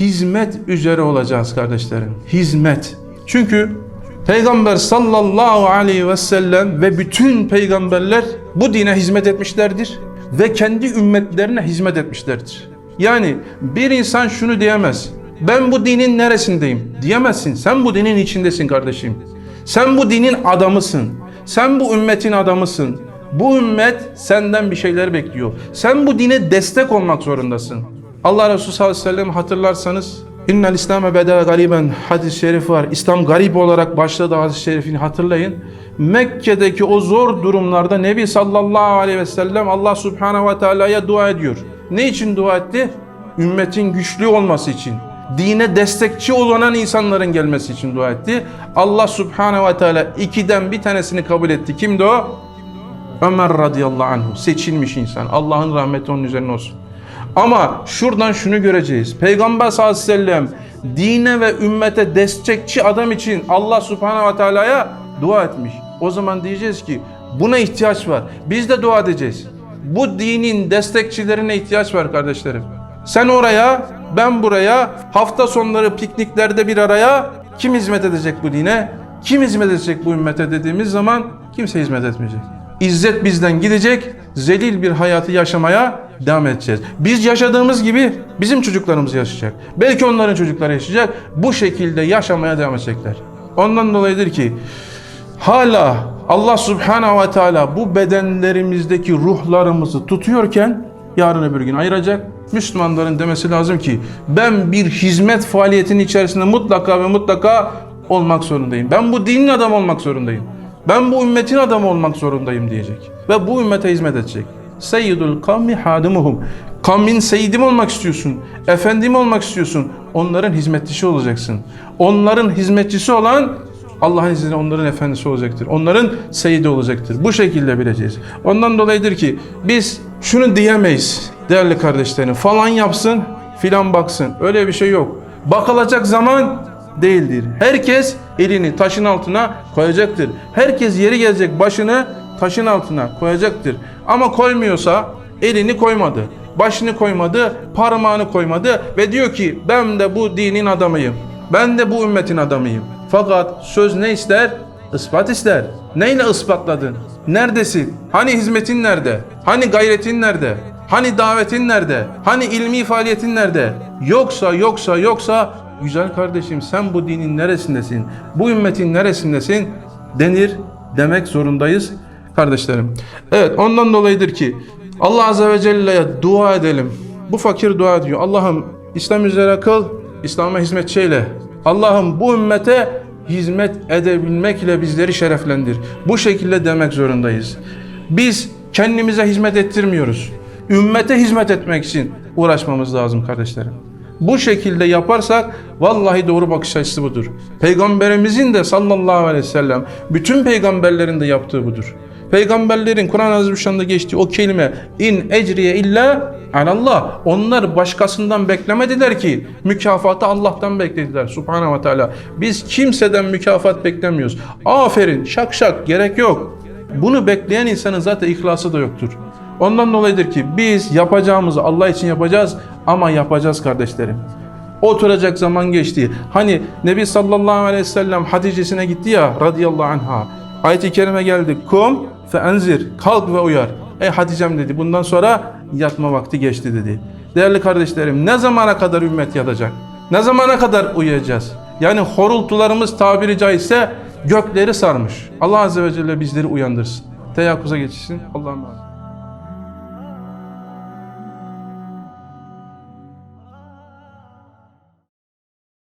hizmet üzere olacağız kardeşlerim. Hizmet. Çünkü Peygamber sallallahu aleyhi ve sellem ve bütün peygamberler bu dine hizmet etmişlerdir ve kendi ümmetlerine hizmet etmişlerdir. Yani bir insan şunu diyemez. Ben bu dinin neresindeyim? Diyemezsin. Sen bu dinin içindesin kardeşim. Sen bu dinin adamısın. Sen bu ümmetin adamısın. Bu ümmet senden bir şeyler bekliyor. Sen bu dine destek olmak zorundasın. Allah Resulü sallallahu aleyhi ve sellem hatırlarsanız İnnel İslam'e beda gariben hadis-i şerif var. İslam garip olarak başladı hadis-i şerifini hatırlayın. Mekke'deki o zor durumlarda Nebi sallallahu aleyhi ve sellem Allah subhanahu ve teala'ya dua ediyor. Ne için dua etti? Ümmetin güçlü olması için. Dine destekçi olan insanların gelmesi için dua etti. Allah subhanahu ve teala ikiden bir tanesini kabul etti. Kimdi o? Ömer radıyallahu anhu seçilmiş insan. Allah'ın rahmeti onun üzerine olsun. Ama şuradan şunu göreceğiz. Peygamber sallallahu aleyhi ve sellem dine ve ümmete destekçi adam için Allah subhanahu ve teala'ya dua etmiş. O zaman diyeceğiz ki buna ihtiyaç var. Biz de dua edeceğiz. Bu dinin destekçilerine ihtiyaç var kardeşlerim. Sen oraya, ben buraya, hafta sonları pikniklerde bir araya kim hizmet edecek bu dine? Kim hizmet edecek bu ümmete dediğimiz zaman kimse hizmet etmeyecek. İzzet bizden gidecek, zelil bir hayatı yaşamaya devam edeceğiz. Biz yaşadığımız gibi bizim çocuklarımız yaşayacak. Belki onların çocukları yaşayacak. Bu şekilde yaşamaya devam edecekler. Ondan dolayıdır ki hala Allah Subhanahu ve Teala bu bedenlerimizdeki ruhlarımızı tutuyorken yarın öbür gün ayıracak. Müslümanların demesi lazım ki ben bir hizmet faaliyetinin içerisinde mutlaka ve mutlaka olmak zorundayım. Ben bu dinin adamı olmak zorundayım. Ben bu ümmetin adamı olmak zorundayım diyecek. Ve bu ümmete hizmet edecek. Seyyidul kavmi hadimuhum. Kavmin seyyidim olmak istiyorsun. Efendim olmak istiyorsun. Onların hizmetçisi olacaksın. Onların hizmetçisi olan Allah'ın izniyle onların efendisi olacaktır. Onların seyidi olacaktır. Bu şekilde bileceğiz. Ondan dolayıdır ki biz şunu diyemeyiz değerli kardeşlerim. Falan yapsın filan baksın. Öyle bir şey yok. Bakılacak zaman değildir. Herkes elini taşın altına koyacaktır. Herkes yeri gelecek başını taşın altına koyacaktır. Ama koymuyorsa elini koymadı. Başını koymadı, parmağını koymadı ve diyor ki ben de bu dinin adamıyım. Ben de bu ümmetin adamıyım. Fakat söz ne ister? Ispat ister. Neyle ispatladın? Neredesin? Hani hizmetin nerede? Hani gayretin nerede? Hani davetin nerede? Hani ilmi faaliyetin nerede? Yoksa yoksa yoksa güzel kardeşim sen bu dinin neresindesin? Bu ümmetin neresindesin? Denir demek zorundayız kardeşlerim. Evet ondan dolayıdır ki Allah Azze ve Celle'ye dua edelim. Bu fakir dua ediyor. Allah'ım İslam üzere kıl, İslam'a hizmetçi eyle. Allah'ım bu ümmete hizmet edebilmekle bizleri şereflendir. Bu şekilde demek zorundayız. Biz kendimize hizmet ettirmiyoruz. Ümmete hizmet etmek için uğraşmamız lazım kardeşlerim. Bu şekilde yaparsak vallahi doğru bakış açısı budur. Peygamberimizin de sallallahu aleyhi ve sellem bütün peygamberlerin de yaptığı budur. Peygamberlerin Kur'an-ı Azimüşşan'da geçtiği o kelime in ecriye illa alallah. Onlar başkasından beklemediler ki mükafatı Allah'tan beklediler subhanahu ve teala. Biz kimseden mükafat beklemiyoruz. Aferin şak şak gerek yok. Bunu bekleyen insanın zaten ihlası da yoktur. Ondan dolayıdır ki biz yapacağımızı Allah için yapacağız ama yapacağız kardeşlerim. Oturacak zaman geçti. Hani Nebi sallallahu aleyhi ve sellem Hatice'sine gitti ya radıyallahu anha. Ayet-i kerime geldi. Kum fe enzir. Kalk ve uyar. Ey Hatice'm dedi. Bundan sonra yatma vakti geçti dedi. Değerli kardeşlerim ne zamana kadar ümmet yatacak? Ne zamana kadar uyuyacağız? Yani horultularımız tabiri caizse gökleri sarmış. Allah Azze ve Celle bizleri uyandırsın. Teyakkuza geçişsin. Allah'a emanet.